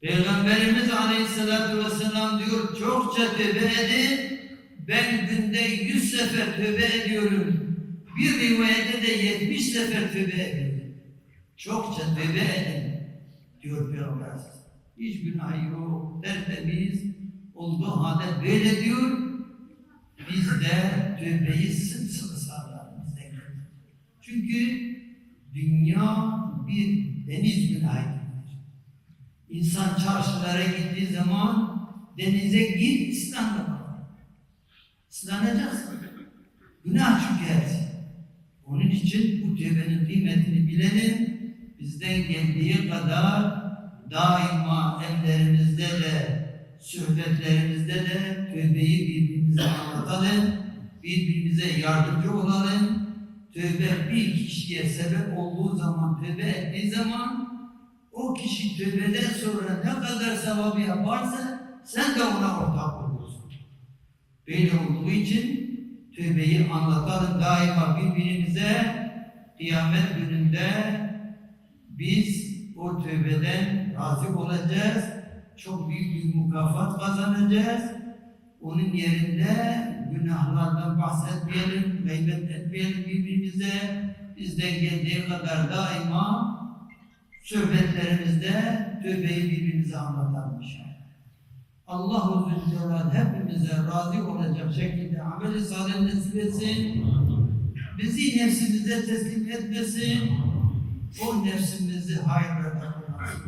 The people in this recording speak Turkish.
Peygamberimiz Aleyhisselatü Vesselam diyor çokça tövbe edin. Ben günde yüz sefer tövbe ediyorum. Bir rivayette de yetmiş sefer tövbe ediyorum. Çokça tövbe edin diyor Peygamber. Hiç günah yok, tertemiz olduğu halde böyle diyor. Biz de tövbeyi sımsıkı sağlar bizden. Çünkü dünya bir deniz günahıdır. İnsan çarşılara gittiği zaman denize gir, İslam'da kal. Islanacaksın. Günah çünkü hepsi. Onun için bu tövbenin kıymetini bilelim. Bizden geldiği kadar daima ellerimizde de, sohbetlerimizde de tövbeyi birbirimize anlatalım. Birbirimize yardımcı olalım. Tövbe bir kişiye sebep olduğu zaman, tövbe ettiği zaman o kişi tövbeden sonra ne kadar sevabı yaparsa sen de ona ortak olursun. Böyle olduğu için tövbeyi anlatalım daima birbirimize kıyamet gününde biz o tövbeden razı olacağız. Çok büyük bir mükafat kazanacağız. Onun yerinde günahlardan bahsetmeyelim, gıybet etmeyelim birbirimize. Bizden geldiği kadar daima sohbetlerimizde tövbeyi birbirimize anlatalım inşallah. Allah-u Zülcelal hepimize razı olacak şekilde amel-i salih nasip etsin. Bizi nefsimize teslim etmesin. O nefsimizi hayra